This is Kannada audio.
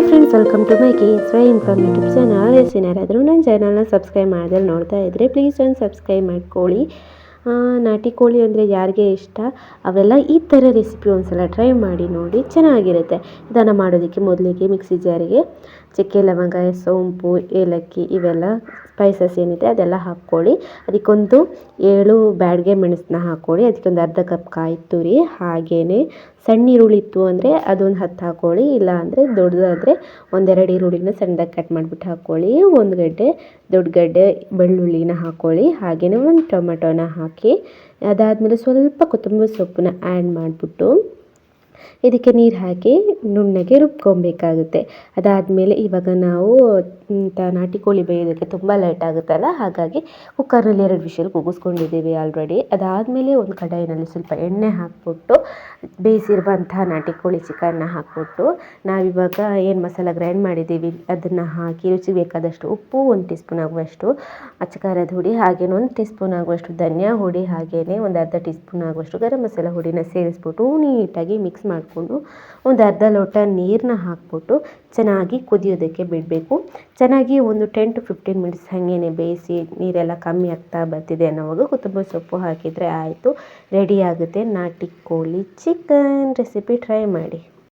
Hi friends welcome to my K S Y informative channel S ಏನಾರಾದರೂ ನನ್ನ ಚಾನಲ್ನ ಸಬ್ಸ್ಕ್ರೈಬ್ ಮಾಡಿದ್ರೆ ನೋಡ್ತಾ ಇದ್ದರೆ ಪ್ಲೀಸ್ ಒಂದು ಸಬ್ಸ್ಕ್ರೈಬ್ ಮಾಡ್ಕೊಳ್ಳಿ ನಾಟಿ ಕೋಳಿ ಅಂದರೆ ಯಾರಿಗೆ ಇಷ್ಟ? ಅವೆಲ್ಲ ಈ ಥರ ರೆಸಿಪಿ ಒಂದ್ಸಲ ಟ್ರೈ ಮಾಡಿ ನೋಡಿ ಚೆನ್ನಾಗಿರುತ್ತೆ. ಇದನ್ನು ಮಾಡೋದಕ್ಕೆ ಮೊದಲಿಗೆ ಮಿಕ್ಸಿ ಜಾರಿಗೆ ಚಕ್ಕೆ, ಲವಂಗ, ಸೋಂಪು, ಏಲಕ್ಕಿ ಇವೆಲ್ಲ ಸ್ಪೈಸಸ್ ಏನಿದೆ ಅದೆಲ್ಲ ಹಾಕ್ಕೊಳ್ಳಿ. ಅದಕ್ಕೊಂದು ಏಳು ಬ್ಯಾಡ್ಗೆ ಮೆಣಸನ್ನ ಹಾಕ್ಕೊಳ್ಳಿ. ಅದಕ್ಕೊಂದು ಅರ್ಧ ಕಪ್ ಕಾಯಿ ತುರಿ ಹಾಗೇ ಸಣ್ಣ ಈರುಳ್ಳಿ ಇತ್ತು ಅಂದರೆ ಅದೊಂದು ಹತ್ತು ಹಾಕ್ಕೊಳ್ಳಿ. ಇಲ್ಲ ಅಂದರೆ ದೊಡ್ಡದಾದರೆ ಒಂದೆರಡು ಈರುಳ್ಳಿನ ಸಣ್ಣದಾಗಿ ಕಟ್ ಮಾಡಿಬಿಟ್ಟು ಹಾಕ್ಕೊಳ್ಳಿ. ಒಂದು ಗಡ್ಡೆ ದೊಡ್ಡ ಗಡ್ಡೆ ಬೆಳ್ಳುಳ್ಳಿನ ಹಾಕ್ಕೊಳ್ಳಿ. ಹಾಗೆಯೇ ಒಂದು ಟೊಮೆಟೊನ ಹಾಕಿ ಅದಾದಮೇಲೆ ಸ್ವಲ್ಪ ಕೊತ್ತಂಬರಿ ಸೊಪ್ಪನ್ನ ಆ್ಯಡ್ ಮಾಡಿಬಿಟ್ಟು ಇದಕ್ಕೆ ನೀರು ಹಾಕಿ ನುಣ್ಣಗೆ ರುಬ್ಕೊಬೇಕಾಗುತ್ತೆ. ಅದಾದಮೇಲೆ ಇವಾಗ ನಾವು ನಾಟಿ ಕೋಳಿ ಬೇಯೋದಕ್ಕೆ ತುಂಬ ಲೇಟ್ ಆಗುತ್ತಲ್ಲ? ಹಾಗಾಗಿ ಕುಕ್ಕರಲ್ಲಿ ಎರಡು ವಿಷಲ್ ಕೂಗಿಸ್ಕೊಂಡಿದ್ದೀವಿ ಆಲ್ರೆಡಿ ಅದಾದಮೇಲೆ ಒಂದು ಕಡಾಯಿನಲ್ಲಿ ಸ್ವಲ್ಪ ಎಣ್ಣೆ ಹಾಕ್ಬಿಟ್ಟು ಬೇಯಿಸಿರುವಂತಹ ನಾಟಿ ಕೋಳಿ ಚಿಕನ್ನ ಹಾಕ್ಬಿಟ್ಟು, ನಾವಿವಾಗ ಏನು ಮಸಾಲ ಗ್ರೈಂಡ್ ಮಾಡಿದ್ದೀವಿ, ಅದನ್ನು ಹಾಕಿ ರುಚಿಗೆ ಬೇಕಾದಷ್ಟು ಉಪ್ಪು ಒಂದು ಟೀ ಸ್ಪೂನ್ ಆಗುವಷ್ಟು ಅಚ್ಚಕಾರದ ಹುಡಿ, ಹಾಗೇನೆ ಒಂದು ಟೀ ಸ್ಪೂನ್ ಆಗುವಷ್ಟು ಧನಿಯಾ ಹುಡಿ, ಹಾಗೇನೆ ಒಂದು ಅರ್ಧ ಟೀ ಸ್ಪೂನ್ ಆಗುವಷ್ಟು ಗರಂ ಮಸಾಲ ಹುಡಿನ ಸೇರಿಸ್ಬಿಟ್ಟು ನೀಟಾಗಿ ಮಿಕ್ಸ್ ಮಾಡಿಕೊಂಡು ಒಂದು ಅರ್ಧ ಲೋಟ ನೀರನ್ನ ಹಾಕ್ಬಿಟ್ಟು ಚೆನ್ನಾಗಿ ಕುದಿಯೋದಕ್ಕೆ ಬಿಡಬೇಕು. ಚೆನ್ನಾಗಿ ಒಂದು ಟೆನ್ ಟು ಫಿಫ್ಟೀನ್ ಮಿನಿಟ್ಸ್ ಹಾಗೇನೆ ಬೇಯಿಸಿ ನೀರೆಲ್ಲ ಕಮ್ಮಿ ಆಗ್ತಾ ಬರ್ತಿದೆ ಅನ್ನೋವಾಗ ಕೊತ್ತಂಬರಿ ಸೊಪ್ಪು ಹಾಕಿದರೆ ಆಯಿತು ರೆಡಿ ಆಗುತ್ತೆ. ನಾಟಿ ಕೋಳಿ ಚಿಕನ್ ರೆಸಿಪಿ ಟ್ರೈ ಮಾಡಿ.